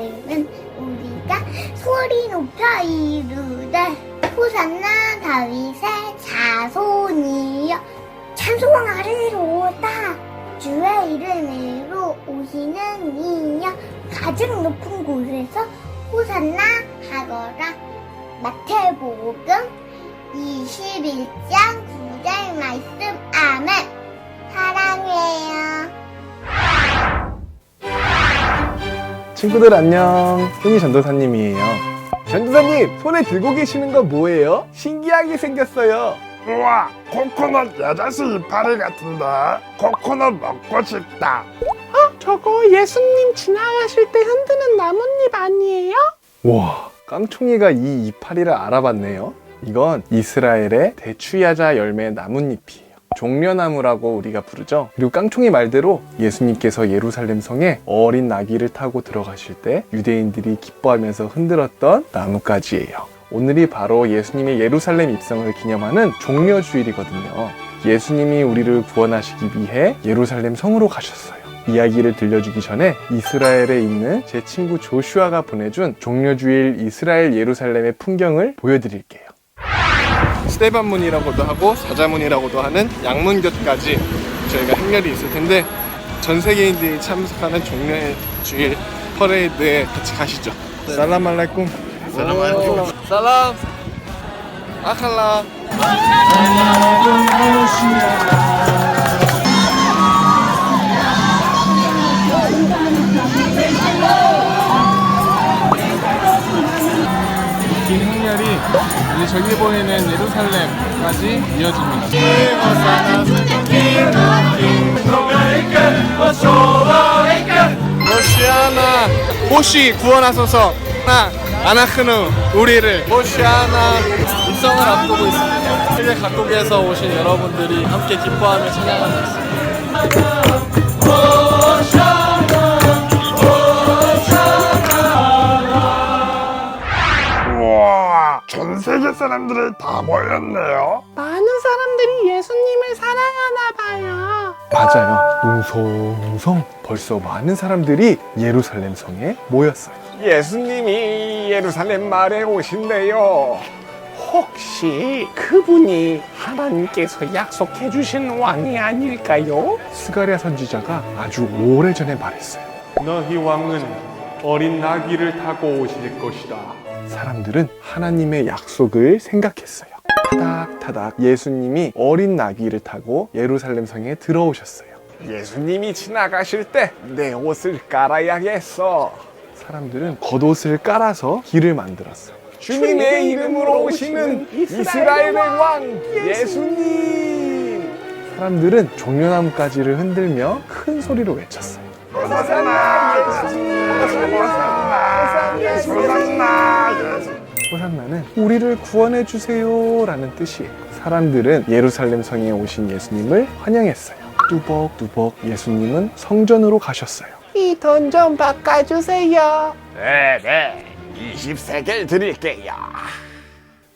삶은 우리가 소리 높여 이르되 호산나 다윗의 자손이여. 찬송왕 아래로 오다. 주의 이름으로 오시는 이여. 가장 높은 곳에서 호산나 하거라. 마태복음 21장 9절 말씀. 아멘. 사랑해요. 친구들 안녕. 흔히 전도사님이에요. 전도사님, 손에 들고 계시는 거 뭐예요? 신기하게 생겼어요. 우와 코코넛 여자씨 이파리 같은데 코코넛 먹고 싶다 저거 예수님 지나가실 때 흔드는 나뭇잎 아니에요? 와, 깡총이가 이 이파리를 알아봤네요. 이건 이스라엘의 대추야자 열매 나뭇잎이에요. 종려나무라고 우리가 부르죠. 그리고 깡총이 말대로 예수님께서 예루살렘 성에 어린 나귀를 타고 들어가실 때 유대인들이 기뻐하면서 흔들었던 나뭇가지예요. 오늘이 바로 예수님의 예루살렘 입성을 기념하는 종려주일이거든요. 예수님이 우리를 구원하시기 위해 예루살렘 성으로 가셨어요. 이야기를 들려주기 전에 이스라엘에 있는 제 친구 조슈아가 보내준 종려주일 이스라엘 예루살렘의 풍경을 보여드릴게요. 스테반문이라고도 하고 사자문이라고도 하는 양문교까지 저희가 행렬이 있을 텐데 전 세계인들이 참석하는 종려주일 퍼레이드에 같이 가시죠. 살람 알라이쿰. 살람 알라이쿰. 살람. 아칼라. 이제 저기 보이는 예루살렘까지 이어집니다. 모시아나 호시 구원하소서 나 아나크누 우리를 모시아나 입성을 앞두고 있습니다. 세계 각국에서 오신 여러분들이 함께 기뻐하며 찬양하고 있습니다. 사람들이 다 모였네요 많은 사람들이 예수님을 사랑하나 봐요. 맞아요. 웅성웅성 벌써 많은 사람들이 예루살렘 성에 모였어요. 예수님이 예루살렘 마을에 오신대요. 혹시 그분이 하나님께서 약속해 주신 왕이 아닐까요? 스가랴 선지자가 아주 오래전에 말했어요. 너희 왕은 어린 나귀를 타고 오실 것이다. 사람들은 하나님의 약속을 생각했어요. 타닥타닥 예수님이 어린 나귀를 타고 예루살렘 성에 들어오셨어요. 예수님이 지나가실 때 내 옷을 깔아야겠어. 사람들은 겉옷을 깔아서 길을 만들었어요. 주님의 이름으로 오시는 이스라엘의 왕 예수님. 사람들은 종려나무 가지를 흔들며 큰 소리로 외쳤어요. 호산나 예수 호 산나 예수 호산나는 우리를 구원해 주세요라는 뜻이에요. 사람들은 예루살렘 성에 오신 예수님을 환영했어요. 뚜벅뚜벅 예수님은 성전으로 가셨어요. 이 돈 좀 바꿔주세요. 네네 20세겔 드릴게요.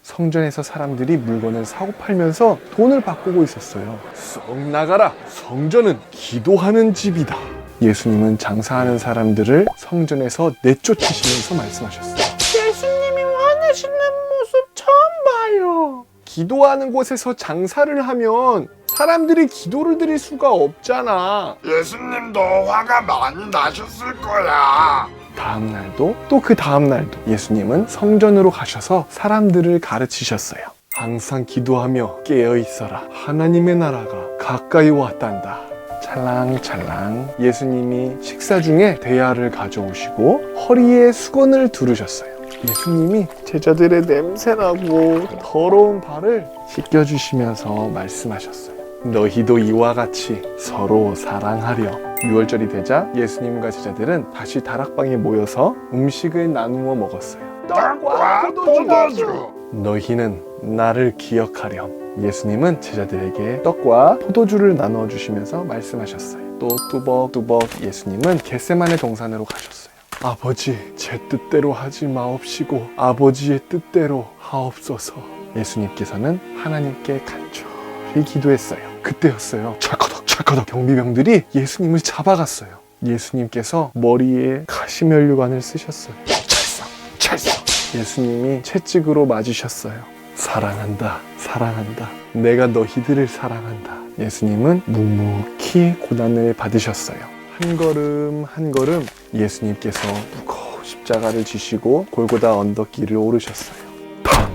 성전에서 사람들이 물건을 사고 팔면서 돈을 바꾸고 있었어요. 썩 나가라. 성전은 기도하는 집이다. 예수님은 장사하는 사람들을 성전에서 내쫓으시면서 말씀하셨어요. 예수님이 화내시는 모습 처음 봐요. 기도하는 곳에서 장사를 하면 사람들이 기도를 드릴 수가 없잖아. 예수님도 화가 많이 나셨을 거야 다음 날도 또 그 다음 날도 예수님은 성전으로 가셔서 사람들을 가르치셨어요. 항상 기도하며 깨어 있어라. 하나님의 나라가 가까이 왔단다. 찰랑찰랑 예수님이 식사 중에 대야를 가져오시고 허리에 수건을 두르셨어요. 예수님이 제자들의 냄새나고 더러운 발을 씻겨주시면서 말씀하셨어요. 너희도 이와 같이 서로 사랑하려. 6월절이 되자 예수님과 제자들은 다시 다락방에 모여서 음식을 나누어 먹었어요. 떡과 포도주 너희는 나를 기억하렴. 예수님은 제자들에게 떡과 포도주를 나눠 주시면서 말씀하셨어요. 또 뚜벅뚜벅 예수님은 겟세만의 동산으로 가셨어요. 아버지, 제 뜻대로 하지 마옵시고 아버지의 뜻대로 하옵소서. 예수님께서는 하나님께 간절히 기도했어요. 그때였어요. 철커덕 철커덕 경비병들이 예수님을 잡아갔어요. 예수님께서 머리에 가시면류관을 쓰셨어요. 찰싹 찰싹 예수님이 채찍으로 맞으셨어요. 사랑한다, 사랑한다. 내가 너희들을 사랑한다. 예수님은 묵묵히 고난을 받으셨어요. 한 걸음 한 걸음 예수님께서 무거운 십자가를 지시고 골고다 언덕 길을 오르셨어요. 탕,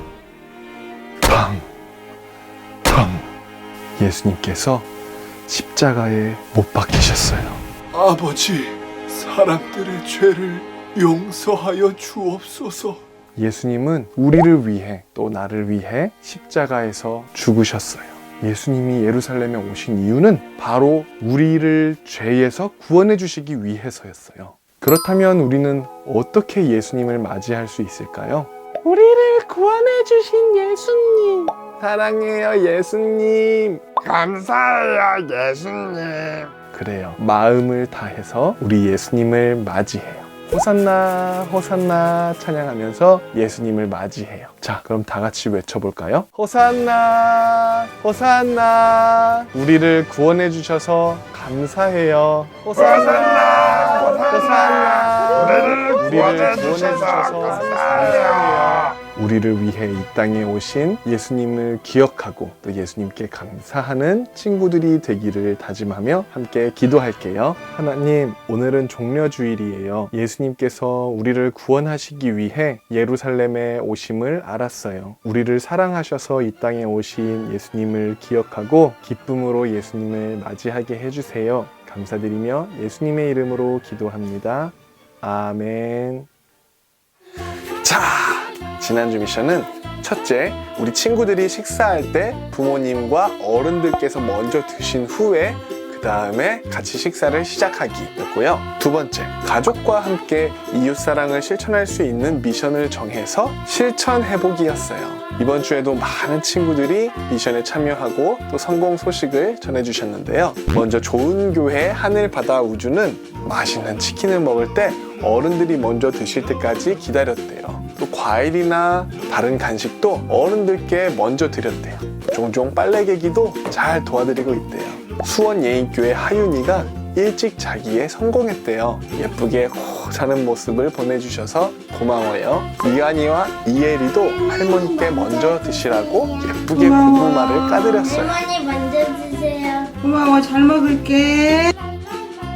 탕, 탕. 예수님께서 십자가에 못 박히셨어요. 아버지, 사람들의 죄를 용서하여 주옵소서. 예수님은 우리를 위해 또 나를 위해 십자가에서 죽으셨어요. 예수님이 예루살렘에 오신 이유는 바로 우리를 죄에서 구원해 주시기 위해서였어요. 그렇다면 우리는 어떻게 예수님을 맞이할 수 있을까요? 우리를 구원해 주신 예수님. 사랑해요, 예수님. 감사해요 예수님 그래요. 마음을 다해서 우리 예수님을 맞이해요. 호산나, 호산나 찬양하면서 예수님을 맞이해요. 자, 그럼 다 같이 외쳐볼까요? 호산나, 호산나. 우리를 구원해 주셔서 감사해요. 호산나, 호산나. 우리를 구원해 주셔서 감사해요 우리를 위해 이 땅에 오신 예수님을 기억하고 또 예수님께 감사하는 친구들이 되기를 다짐하며 함께 기도할게요. 하나님, 오늘은 종려주일이에요. 예수님께서 우리를 구원하시기 위해 예루살렘에 오심을 알았어요. 우리를 사랑하셔서 이 땅에 오신 예수님을 기억하고 기쁨으로 예수님을 맞이하게 해주세요. 감사드리며 예수님의 이름으로 기도합니다. 아멘. 자, 지난주 미션은 첫째, 우리 친구들이 식사할 때 부모님과 어른들께서 먼저 드신 후에 그 다음에 같이 식사를 시작하기였고요. 두 번째, 가족과 함께 이웃사랑을 실천할 수 있는 미션을 정해서 실천해보기였어요. 이번 주에도 많은 친구들이 미션에 참여하고 또 성공 소식을 전해주셨는데요. 먼저 좋은 교회 하늘 바다 우주는 맛있는 치킨을 먹을 때 어른들이 먼저 드실 때까지 기다렸대요. 또 과일이나 다른 간식도 어른들께 먼저 드렸대요. 종종 빨래 개기도 잘 도와드리고 있대요. 수원 예인교회 하윤이가 일찍 자기에 성공했대요. 예쁘게 호 사는 모습을 보내주셔서 고마워요. 이한이와 이혜리도 할머니께 먼저 드시라고 예쁘게 고구마를 까드렸어요. 할머니 먼저 드세요. 고마워 잘 먹을게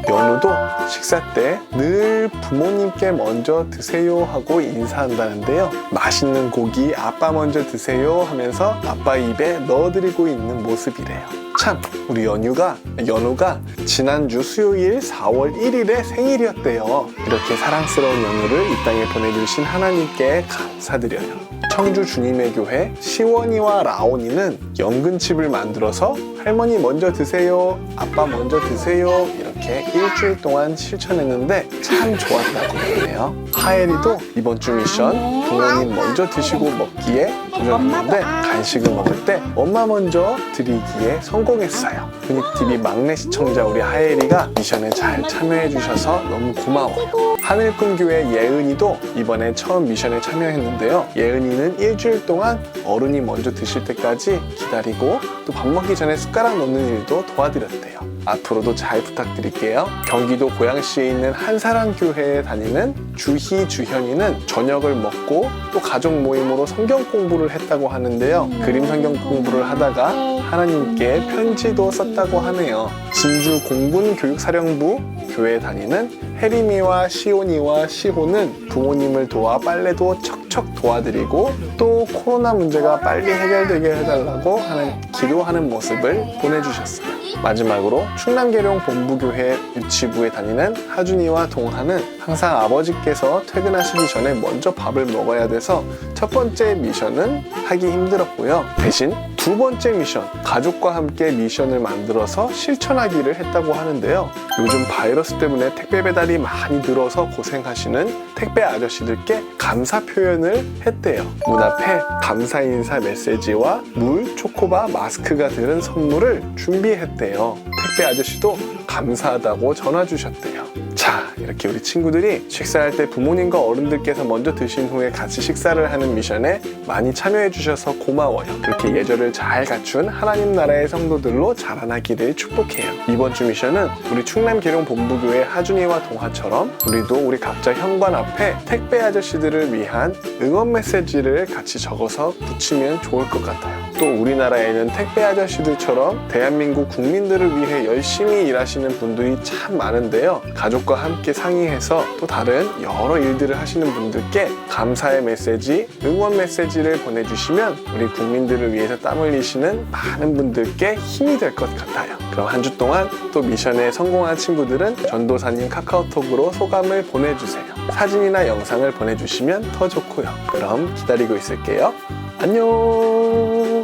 연우도 식사 때 늘 부모님께 먼저 드세요 하고 인사한다는데요. 맛있는 고기 아빠 먼저 드세요 하면서 아빠 입에 넣어드리고 있는 모습이래요. 참, 우리 연유가, 연우가 지난주 수요일 4월 1일에 생일이었대요. 이렇게 사랑스러운 연우를 이 땅에 보내주신 하나님께 감사드려요. 청주 주님의 교회 시원이와 라온이는 연근칩을 만들어서 할머니 먼저 드세요, 아빠 먼저 드세요 이렇게 일주일 동안 실천했는데 참 좋았다고 그러네요. 하엘이도 이번 주 미션 부모님 먼저 드시고 먹기에 도전했는데 간식을 먹을 때 엄마 먼저 드리기에 성공했어요. 분익TV 막내 시청자 우리 하엘이가 미션에 잘 참여해 주셔서 너무 고마워요. 하늘꿈교회 예은이도 이번에 처음 미션에 참여했는데요. 예은이는 일주일 동안 어른이 먼저 드실 때까지 기다리고 또 밥 먹기 전에 숟가락 놓는 일도 도와드렸대요. 앞으로도 잘 부탁드릴게요. 경기도 고양시에 있는 한사랑교회에 다니는 주희, 주현이는 저녁을 먹고 또 가족 모임으로 성경 공부를 했다고 하는데요. 그림 성경 공부를 하다가 하나님께 편지도 썼다고 하네요. 진주 공군 교육사령부 교회에 다니는 혜림이와 시 온이와 시호는 부모님을 도와 빨래도 척척 도와드리고 또 코로나 문제가 빨리 해결되게 해달라고 하는 기도하는 모습을 보내주셨어요. 마지막으로 충남계룡 본부교회 유치부에 다니는 하준이와 동하는 항상 아버지께서 퇴근하시기 전에 먼저 밥을 먹어야 돼서 첫 번째 미션은 하기 힘들었고요. 대신 두 번째 미션, 가족과 함께 미션을 만들어서 실천하기를 했다고 하는데요. 요즘 바이러스 때문에 택배 배달이 많이 늘어서 고생하시는 택배 아저씨들께 감사 표현을 했대요. 문 앞에 감사 인사 메시지와 물, 초코바, 마스크가 들은 선물을 준비했대요. 택배 아저씨도 감사하다고 전화 주셨대요. 자, 이렇게 우리 친구들이 식사할 때 부모님과 어른들께서 먼저 드신 후에 같이 식사를 하는 미션에 많이 참여해 주셔서 고마워요. 이렇게 예절을 잘 갖춘 하나님 나라의 성도들로 자라나기를 축복해요. 이번 주 미션은 우리 충남 계룡 본부교회 하준이와 동화처럼 우리도 우리 각자 현관 앞에 택배 아저씨들을 위한 응원 메시지를 같이 적어서 붙이면 좋을 것 같아요. 또 우리나라에는 택배 아저씨들처럼 대한민국 국민들을 위해 열심히 일하시는 분들이 참 많은데요. 가족과 함께 상의해서 또 다른 여러 일들을 하시는 분들께 감사의 메시지, 응원 메시지를 보내주시면 우리 국민들을 위해서 땀 흘리시는 많은 분들께 힘이 될 것 같아요. 그럼 한 주 동안 또 미션에 성공한 친구들은 전도사님 카카오톡으로 소감을 보내주세요. 사진이나 영상을 보내주시면 더 좋고요. 그럼 기다리고 있을게요. 안녕.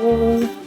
Tchau!